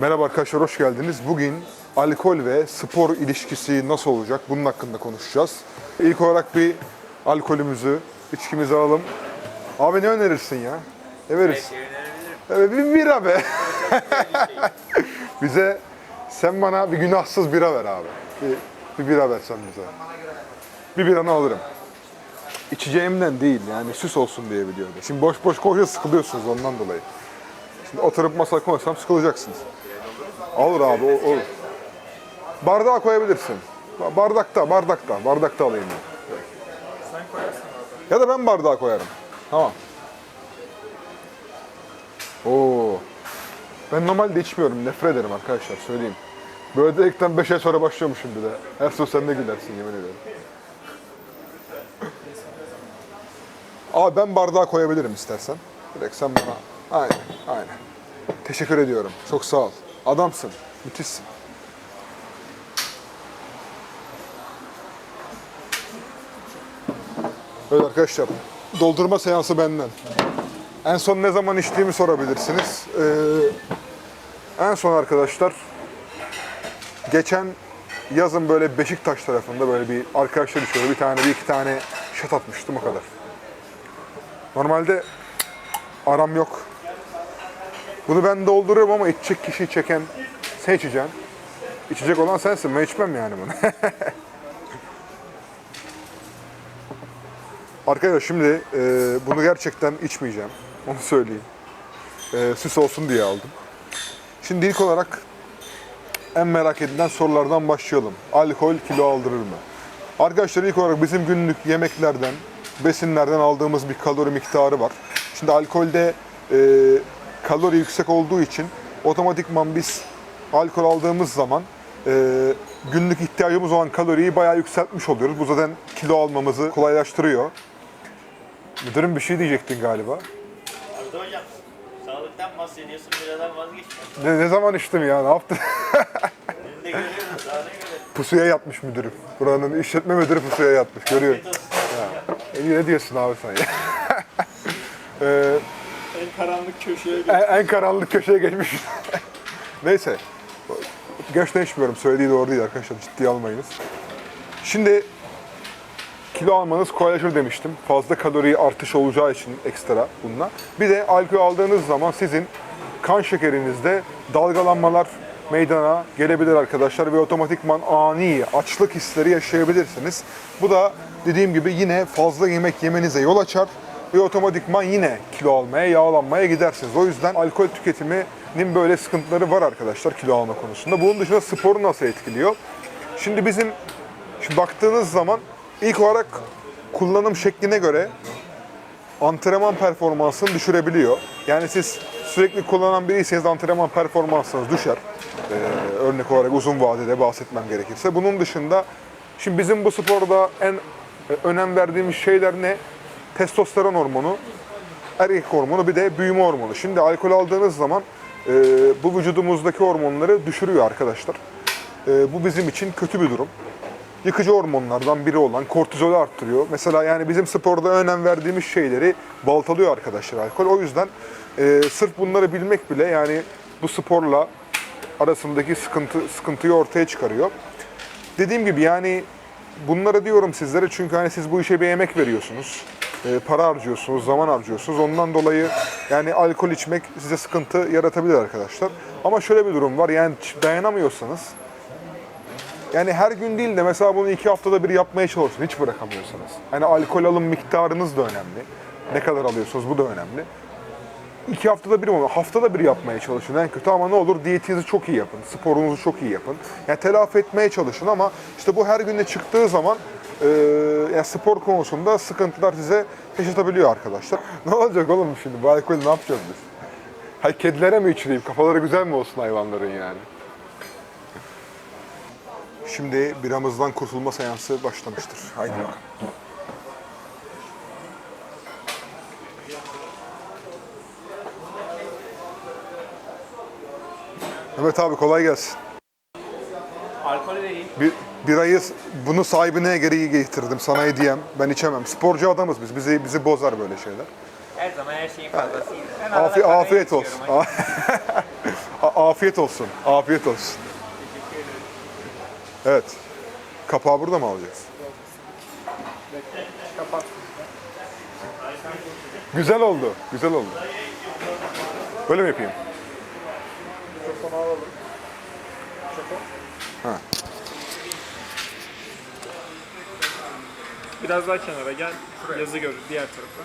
Merhaba arkadaşlar, hoş geldiniz. Bugün alkol ve spor ilişkisi nasıl olacak? Bunun hakkında konuşacağız. İlk olarak bir alkolümüzü, içkimizi alalım. Abi ne önerirsin ya? Ne verirsin? Evet, bir bira be. bize, sen bana bir günahsız bira ver abi. Bir, bir bira versen bize. Bir biranı alırım. İçeceğimden değil yani süs olsun diye biliyorum. Şimdi boş boş koşuyor sıkılıyorsunuz ondan dolayı. Şimdi oturup masaya koysam sıkılacaksınız. Olur abi, o- olur. Bardağa koyabilirsin. Ba- Bardakta, bardakta. Bardakta alayım ben. Sen koyarsın orada. Ya da ben bardağa koyarım. Tamam. Oo. Ben normalde içmiyorum. Nefret ederim arkadaşlar söyleyeyim. Böyle dedikten 5 ay sonra başlıyormuşum bir de. Her söz sen de gülersin yemin ederim. Abi ben bardağa koyabilirim istersen. Direkt sen bana. Aynen, aynen. Teşekkür ediyorum. Çok sağ ol. Adamsın. Müthişsin. Evet arkadaşlar, doldurma seansı benden. En son ne zaman içtiğimi sorabilirsiniz. Ee, en son arkadaşlar, geçen yazın böyle Beşiktaş tarafında böyle bir arkadaşlar içiyordu. Bir tane, bir iki tane şat atmıştım o kadar. Normalde aram yok. Bunu ben dolduruyorum ama içecek kişiyi çeken sen içeceksin. İçecek olan sensin. Ben içmem yani bunu. Arkadaşlar şimdi e, bunu gerçekten içmeyeceğim. Onu söyleyeyim. E, süs olsun diye aldım. Şimdi ilk olarak en merak edilen sorulardan başlayalım. Alkol kilo aldırır mı? Arkadaşlar ilk olarak bizim günlük yemeklerden, besinlerden aldığımız bir kalori miktarı var. Şimdi alkolde e, kalori yüksek olduğu için otomatikman biz alkol aldığımız zaman e, günlük ihtiyacımız olan kaloriyi bayağı yükseltmiş oluyoruz. Bu zaten kilo almamızı kolaylaştırıyor. Müdürüm bir şey diyecektin galiba. Arda hocam, sağlıktan bahsediyorsun, biradan vazgeçme. Ne, ne zaman içtim ya? Ne yaptın? Önünde görüyoruz, daha ne göre. pusuya yatmış müdürüm. Buranın işletme müdürü pusuya yatmış. Görüyorum. Afiyet olsun. E, ne diyorsun abi sen ya? Ee, En karanlık köşeye geç. en, en karanlık köşeye geçmiş. Neyse. Gerçekten içmiyorum. Söylediği doğru değil arkadaşlar. Ciddiye almayınız. Şimdi kilo almanız kolaylaşır demiştim. Fazla kalori artış olacağı için ekstra bununla. Bir de alkol aldığınız zaman sizin kan şekerinizde dalgalanmalar meydana gelebilir arkadaşlar ve otomatikman ani açlık hisleri yaşayabilirsiniz. Bu da dediğim gibi yine fazla yemek yemenize yol açar ve otomatikman yine kilo almaya, yağlanmaya gidersiniz. O yüzden alkol tüketiminin böyle sıkıntıları var arkadaşlar kilo alma konusunda. Bunun dışında sporu nasıl etkiliyor? Şimdi bizim Şimdi baktığınız zaman ilk olarak kullanım şekline göre antrenman performansını düşürebiliyor. Yani siz sürekli kullanan biriyseniz antrenman performansınız düşer. Ee, örnek olarak uzun vadede bahsetmem gerekirse. Bunun dışında şimdi bizim bu sporda en önem verdiğimiz şeyler ne? Testosteron hormonu, erkek hormonu bir de büyüme hormonu. Şimdi alkol aldığınız zaman e, bu vücudumuzdaki hormonları düşürüyor arkadaşlar. E, bu bizim için kötü bir durum. Yıkıcı hormonlardan biri olan kortizolü arttırıyor. Mesela yani bizim sporda önem verdiğimiz şeyleri baltalıyor arkadaşlar alkol. O yüzden e, sırf bunları bilmek bile yani bu sporla arasındaki sıkıntı sıkıntıyı ortaya çıkarıyor. Dediğim gibi yani bunları diyorum sizlere çünkü hani siz bu işe bir emek veriyorsunuz. E, para harcıyorsunuz, zaman harcıyorsunuz. Ondan dolayı yani alkol içmek size sıkıntı yaratabilir arkadaşlar. Ama şöyle bir durum var yani dayanamıyorsanız yani her gün değil de mesela bunu iki haftada bir yapmaya çalışın hiç bırakamıyorsanız. Hani alkol alım miktarınız da önemli. Ne kadar alıyorsunuz bu da önemli. İki haftada bir mi? Haftada bir yapmaya çalışın en kötü ama ne olur diyetinizi çok iyi yapın. Sporunuzu çok iyi yapın. Yani telafi etmeye çalışın ama işte bu her günde çıktığı zaman e, yani spor konusunda sıkıntılar size yaşatabiliyor arkadaşlar. ne olacak oğlum şimdi bu alkolü ne yapacağız biz? Hay kedilere mi içireyim? Kafaları güzel mi olsun hayvanların yani? Şimdi biramızdan kurtulma seansı başlamıştır. Haydi bakalım. Evet abi kolay gelsin. Alkol vereyim. Bir, birayı bunu sahibine geri getirdim sana hediyem. Ben içemem. Sporcu adamız biz. Bizi bizi bozar böyle şeyler. Her zaman her şeyin fazlasıydı. Ben arada Afi, afiyet içiyorum. olsun. A- afiyet olsun. Afiyet olsun. Evet. Kapağı burada mı alacağız? Güzel oldu. Güzel oldu. Böyle mi yapayım? Mikrofonu alalım. Ha. Biraz daha kenara gel. Yazı görür diğer tarafa.